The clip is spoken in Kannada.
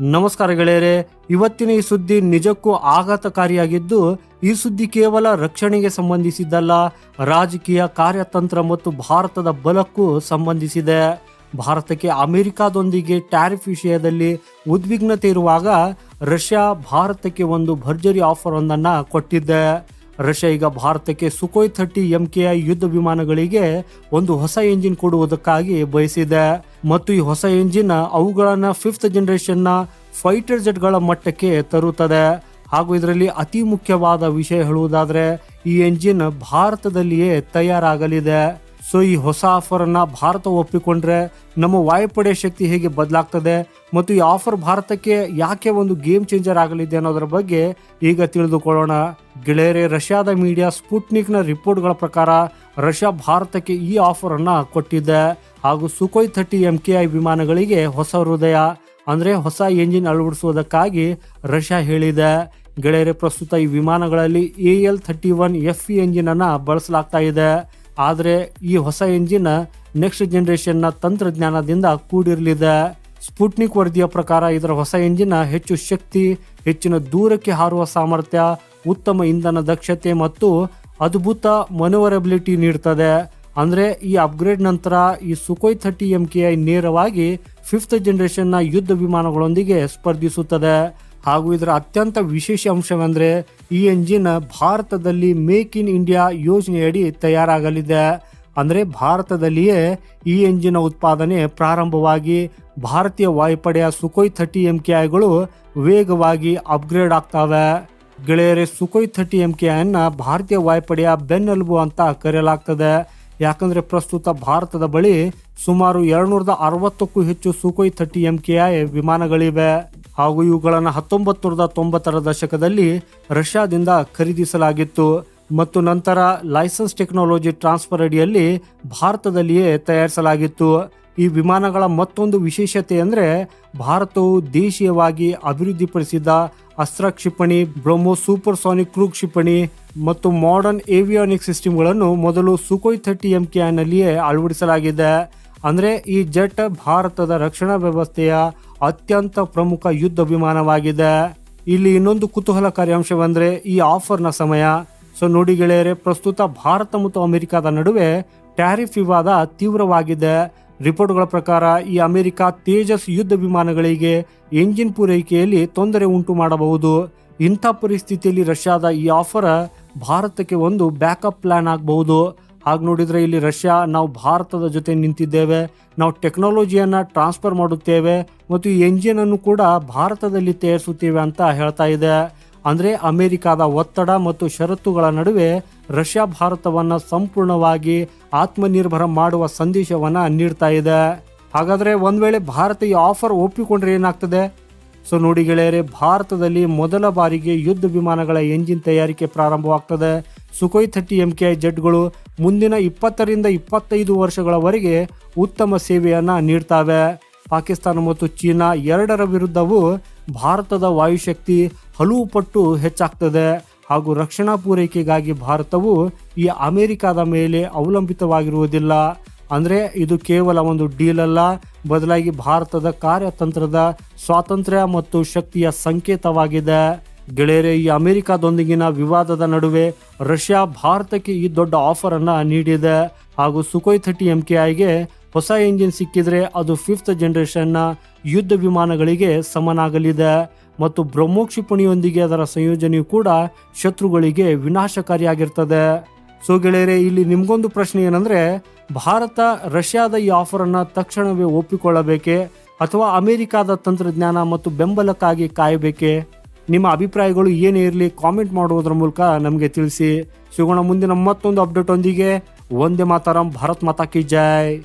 ನಮಸ್ಕಾರ ಗೆಳೆಯರೆ, ಇವತ್ತಿನ ಈ ಸುದ್ದಿ ನಿಜಕ್ಕೂ ಆಘಾತಕಾರಿಯಾಗಿದ್ದು, ಈ ಸುದ್ದಿ ಕೇವಲ ರಕ್ಷಣೆಗೆ ಸಂಬಂಧಿಸಿದ್ದಲ್ಲ, ರಾಜಕೀಯ ಕಾರ್ಯತಂತ್ರ ಮತ್ತು ಭಾರತದ ಬಲಕ್ಕೂ ಸಂಬಂಧಿಸಿದೆ. ಭಾರತಕ್ಕೆ ಅಮೆರಿಕಾದೊಂದಿಗೆ ಟ್ಯಾರಿಫ್ ವಿಷಯದಲ್ಲಿ ಉದ್ವಿಗ್ನತೆ ಇರುವಾಗ ರಷ್ಯಾ ಭಾರತಕ್ಕೆ ಒಂದು ಭರ್ಜರಿ ಆಫರ್ ಒಂದನ್ನು ಕೊಟ್ಟಿದ್ದೆ ರಷ್ಯಾ ಈಗ ಭಾರತಕ್ಕೆ Sukhoi thirty M K I ಯುದ್ಧ ವಿಮಾನಗಳಿಗೆ ಒಂದು ಹೊಸ ಎಂಜಿನ್ ಕೊಡುವುದಕ್ಕಾಗಿ ಬಯಸಿದೆ. ಮತ್ತು ಈ ಹೊಸ ಎಂಜಿನ್ ಅವುಗಳನ್ನ ಫಿಫ್ತ್ ಜನರೇಷನ್ನ ಫೈಟರ್ ಜೆಟ್ಗಳ ಮಟ್ಟಕ್ಕೆ ತರುತ್ತದೆ. ಹಾಗೂ ಇದರಲ್ಲಿ ಅತಿ ಮುಖ್ಯವಾದ ವಿಷಯ ಹೇಳುವುದಾದರೆ ಈ ಎಂಜಿನ್ ಭಾರತದಲ್ಲಿಯೇ ತಯಾರಾಗಲಿದೆ. ಸೊ ಈ ಹೊಸ ಆಫರ್ ಅನ್ನ ಭಾರತ ಒಪ್ಪಿಕೊಂಡ್ರೆ ನಮ್ಮ ವಾಯುಪಡೆ ಶಕ್ತಿ ಹೇಗೆ ಬದಲಾಗ್ತದೆ ಮತ್ತು ಈ ಆಫರ್ ಭಾರತಕ್ಕೆ ಯಾಕೆ ಒಂದು ಗೇಮ್ ಚೇಂಜರ್ ಆಗಲಿದೆ ಅನ್ನೋದರ ಬಗ್ಗೆ ಈಗ ತಿಳಿದುಕೊಳ್ಳೋಣ. ಗೆಳೆಯರೆ, ರಷ್ಯಾದ ಮೀಡಿಯಾ ಸ್ಪುಟ್ನಿಕ್ನ ರಿಪೋರ್ಟ್ಗಳ ಪ್ರಕಾರ ರಷ್ಯಾ ಭಾರತಕ್ಕೆ ಈ ಆಫರ್ ಅನ್ನ ಕೊಟ್ಟಿದೆ. ಹಾಗೂ Sukhoi thirty M K I ವಿಮಾನಗಳಿಗೆ ಹೊಸ ಹೃದಯ, ಅಂದ್ರೆ ಹೊಸ ಎಂಜಿನ್ ಅಳವಡಿಸುವುದಕ್ಕಾಗಿ ರಷ್ಯಾ ಹೇಳಿದೆ. ಗೆಳೆಯರೆ, ಪ್ರಸ್ತುತ ಈ ವಿಮಾನಗಳಲ್ಲಿ A L thirty one F E engine ಅನ್ನ ಬಳಸಲಾಗ್ತಾ ಇದೆ. ಆದರೆ ಈ ಹೊಸ ಎಂಜಿನ್ ನೆಕ್ಸ್ಟ್ ಜನರೇಷನ್ನ ತಂತ್ರಜ್ಞಾನದಿಂದ ಕೂಡಿರಲಿದೆ. ಸ್ಪುಟ್ನಿಕ್ ವರದಿಯ ಪ್ರಕಾರ ಇದರ ಹೊಸ ಎಂಜಿನ್ ಹೆಚ್ಚು ಶಕ್ತಿ, ಹೆಚ್ಚಿನ ದೂರಕ್ಕೆ ಹಾರುವ ಸಾಮರ್ಥ್ಯ, ಉತ್ತಮ ಇಂಧನ ದಕ್ಷತೆ ಮತ್ತು ಅದ್ಭುತ ಮನೋವರಬಿಲಿಟಿ ನೀಡ್ತದೆ. ಅಂದ್ರೆ ಈ ಅಪ್ಗ್ರೇಡ್ ನಂತರ ಈ Sukhoi thirty M K I ನೇರವಾಗಿ ಫಿಫ್ತ್ ಜನರೇಷನ್ನ ಯುದ್ಧ ವಿಮಾನಗಳೊಂದಿಗೆ ಸ್ಪರ್ಧಿಸುತ್ತದೆ. ಹಾಗೂ ಇದರ ಅತ್ಯಂತ ವಿಶೇಷ ಅಂಶವೆಂದರೆ ಈ ಎಂಜಿನ್ ಭಾರತದಲ್ಲಿ ಮೇಕ್ ಇನ್ ಇಂಡಿಯಾ ಯೋಜನೆಯಡಿ ತಯಾರಾಗಲಿದೆ. ಅಂದರೆ ಭಾರತದಲ್ಲಿಯೇ ಈ ಎಂಜಿನ್ ಉತ್ಪಾದನೆ ಪ್ರಾರಂಭವಾಗಿ ಭಾರತೀಯ ವಾಯುಪಡೆಯ ಸುಖೋಯ್ ಥರ್ಟಿ ಎಂ ಕೆ ಐಗಳು ವೇಗವಾಗಿ ಅಪ್ಗ್ರೇಡ್ ಆಗ್ತವೆ. ಗೆಳೆಯರೆ ಸುಖೋಯ್ ಥರ್ಟಿ ಎಂ ಕೆ ಐನ ಭಾರತೀಯ ವಾಯುಪಡೆಯ ಬೆನ್ನೆಲುಬು ಅಂತ ಕರೆಯಲಾಗ್ತದೆ. ಯಾಕಂದರೆ ಪ್ರಸ್ತುತ ಭಾರತದ ಬಳಿ ಸುಮಾರು ಎರಡ್ನೂರದ ಅರವತ್ತಕ್ಕೂ ಹೆಚ್ಚು Sukhoi thirty M K I ವಿಮಾನಗಳಿವೆ. ಹಾಗೂ ಇವುಗಳನ್ನು ಹತ್ತೊಂಬತ್ತು ತೊಂಬತ್ತರ ದಶಕದಲ್ಲಿ ರಷ್ಯಾದಿಂದ ಖರೀದಿಸಲಾಗಿತ್ತು ಮತ್ತು ನಂತರ ಲೈಸೆನ್ಸ್ ಟೆಕ್ನಾಲಜಿ ಟ್ರಾನ್ಸ್ಫರ್ ಅಡಿಯಲ್ಲಿ ಭಾರತದಲ್ಲಿಯೇ ತಯಾರಿಸಲಾಗಿತ್ತು. ಈ ವಿಮಾನಗಳ ಮತ್ತೊಂದು ವಿಶೇಷತೆ ಅಂದರೆ ಭಾರತವು ದೇಶೀಯವಾಗಿ ಅಭಿವೃದ್ಧಿಪಡಿಸಿದ ಅಸ್ತ್ರ ಕ್ಷಿಪಣಿ, ಬ್ರಹ್ಮೋ ಸೂಪರ್ ಸಾನಿಕ್ ಕ್ರೂ ಕ್ಷಿಪಣಿ ಮತ್ತು ಮಾಡರ್ನ್ ಏವಿಯಾನಿಕ್ ಸಿಸ್ಟಮ್ಗಳನ್ನು ಮೊದಲು ಸುಕೋಯ್ ಥರ್ಟಿ ಎಂ ಕೆ ಅಳವಡಿಸಲಾಗಿದೆ. ಅಂದರೆ ಈ ಜೆಟ್ ಭಾರತದ ರಕ್ಷಣಾ ವ್ಯವಸ್ಥೆಯ ಅತ್ಯಂತ ಪ್ರಮುಖ ಯುದ್ಧ ವಿಮಾನವಾಗಿದೆ. ಇಲ್ಲಿ ಇನ್ನೊಂದು ಕುತೂಹಲಕಾರಿ ಅಂಶವೆಂದರೆ ಈ ಆಫರ್ನ ಸಮಯ. ಸೊ ನೋಡಿ ಗೆಳೆಯರೆ, ಪ್ರಸ್ತುತ ಭಾರತ ಮತ್ತು ಅಮೆರಿಕದ ನಡುವೆ ಟ್ಯಾರಿಫ್ ವಿವಾದ ತೀವ್ರವಾಗಿದೆ. ರಿಪೋರ್ಟ್ಗಳ ಪ್ರಕಾರ ಈ ಅಮೆರಿಕ ತೇಜಸ್ ಯುದ್ಧ ವಿಮಾನಗಳಿಗೆ ಎಂಜಿನ್ ಪೂರೈಕೆಯಲ್ಲಿ ತೊಂದರೆ ಉಂಟು ಮಾಡಬಹುದು. ಇಂಥ ಪರಿಸ್ಥಿತಿಯಲ್ಲಿ ರಷ್ಯಾದ ಈ ಆಫರ್ ಭಾರತಕ್ಕೆ ಒಂದು ಬ್ಯಾಕಪ್ ಪ್ಲಾನ್ ಆಗಬಹುದು. ಹಾಗೆ ನೋಡಿದರೆ ಇಲ್ಲಿ ರಷ್ಯಾ, ನಾವು ಭಾರತದ ಜೊತೆ ನಿಂತಿದ್ದೇವೆ, ನಾವು ಟೆಕ್ನಾಲಜಿಯನ್ನು ಟ್ರಾನ್ಸ್ಫರ್ ಮಾಡುತ್ತೇವೆ ಮತ್ತು ಈ ಎಂಜಿನ್ ಅನ್ನು ಕೂಡ ಭಾರತದಲ್ಲಿ ತಯಾರಿಸುತ್ತೇವೆ ಅಂತ ಹೇಳ್ತಾ ಇದೆ. ಅಂದರೆ ಅಮೆರಿಕಾದ ಒತ್ತಡ ಮತ್ತು ಷರತ್ತುಗಳ ನಡುವೆ ರಷ್ಯಾ ಭಾರತವನ್ನು ಸಂಪೂರ್ಣವಾಗಿ ಆತ್ಮನಿರ್ಭರ ಮಾಡುವ ಸಂದೇಶವನ್ನು ನೀಡ್ತಾ ಇದೆ. ಹಾಗಾದರೆ ಒಂದು ವೇಳೆ ಭಾರತ ಈ ಆಫರ್ ಒಪ್ಪಿಕೊಂಡ್ರೆ ಏನಾಗ್ತದೆ? ಸೊ ನೋಡಿ ಗೆಳೆಯರೆ, ಭಾರತದಲ್ಲಿ ಮೊದಲ ಬಾರಿಗೆ ಯುದ್ಧ ವಿಮಾನಗಳ ಎಂಜಿನ್ ತಯಾರಿಕೆ ಪ್ರಾರಂಭವಾಗ್ತದೆ. Sukhoi thirty M K I ಜೆಟ್ಗಳು ಮುಂದಿನ ಇಪ್ಪತ್ತರಿಂದ ಇಪ್ಪತ್ತೈದು ವರ್ಷಗಳವರೆಗೆ ಉತ್ತಮ ಸೇವೆಯನ್ನು ನೀಡ್ತಾವೆ. ಪಾಕಿಸ್ತಾನ ಮತ್ತು ಚೀನಾ ಎರಡರ ವಿರುದ್ಧವೂ ಭಾರತದ ವಾಯುಶಕ್ತಿ ಹಲವು ಪಟ್ಟು ಹೆಚ್ಚಾಗ್ತದೆ. ಹಾಗೂ ರಕ್ಷಣಾ ಪೂರೈಕೆಗಾಗಿ ಭಾರತವು ಈ ಅಮೆರಿಕದ ಮೇಲೆ ಅವಲಂಬಿತವಾಗಿರುವುದಿಲ್ಲ. ಅಂದರೆ ಇದು ಕೇವಲ ಒಂದು ಡೀಲ್ ಅಲ್ಲ, ಬದಲಾಗಿ ಭಾರತದ ಕಾರ್ಯತಂತ್ರದ ಸ್ವಾತಂತ್ರ್ಯ ಮತ್ತು ಶಕ್ತಿಯ ಸಂಕೇತವಾಗಿದೆ. ಗೆಳೆಯರೆ, ಈ ಅಮೆರಿಕದೊಂದಿಗಿನ ವಿವಾದದ ನಡುವೆ ರಷ್ಯಾ ಭಾರತಕ್ಕೆ ಈ ದೊಡ್ಡ ಆಫರ್ ಅನ್ನ ನೀಡಿದೆ. ಹಾಗೂ ಸುಖೋಯ್ ಥರ್ಟಿ ಎಂ ಕೆ ಐಗೆ ಹೊಸ ಇಂಜಿನ್ ಸಿಕ್ಕಿದ್ರೆ ಅದು ಫಿಫ್ತ್ ಜನರೇಷನ್ನ ಯುದ್ಧ ವಿಮಾನಗಳಿಗೆ ಸಮನಾಗಲಿದೆ. ಮತ್ತು ಬ್ರಹ್ಮೋಕ್ಷಿಪಣಿಯೊಂದಿಗೆ ಅದರ ಸಂಯೋಜನೆಯು ಕೂಡ ಶತ್ರುಗಳಿಗೆ ವಿನಾಶಕಾರಿಯಾಗಿರ್ತದೆ. ಸೊ ಗೆಳೆಯರೆ, ಇಲ್ಲಿ ನಿಮ್ಗೊಂದು ಪ್ರಶ್ನೆ ಏನಂದ್ರೆ, ಭಾರತ ರಷ್ಯಾದ ಈ ಆಫರ್ ಅನ್ನ ತಕ್ಷಣವೇ ಒಪ್ಪಿಕೊಳ್ಳಬೇಕೆ ಅಥವಾ ಅಮೆರಿಕಾದ ತಂತ್ರಜ್ಞಾನ ಮತ್ತು ಬೆಂಬಲಕ್ಕಾಗಿ ಕಾಯಬೇಕೆ? ನಿಮ್ಮ ಅಭಿಪ್ರಾಯಗಳು ಏನೇ ಇರಲಿ ಕಾಮೆಂಟ್ ಮಾಡುವುದರ ಮೂಲಕ ನಮಗೆ ತಿಳಿಸಿ ಸಿಗೋಣ ಮುಂದಿನ ಮತ್ತೊಂದು ಅಪ್ಡೇಟ್ ಒಂದಿಗೆ. ಒಂದೇ ಮಾತಾರಂ, ಭಾರತ್ ಮಾತಾ ಕಿ ಜೈ.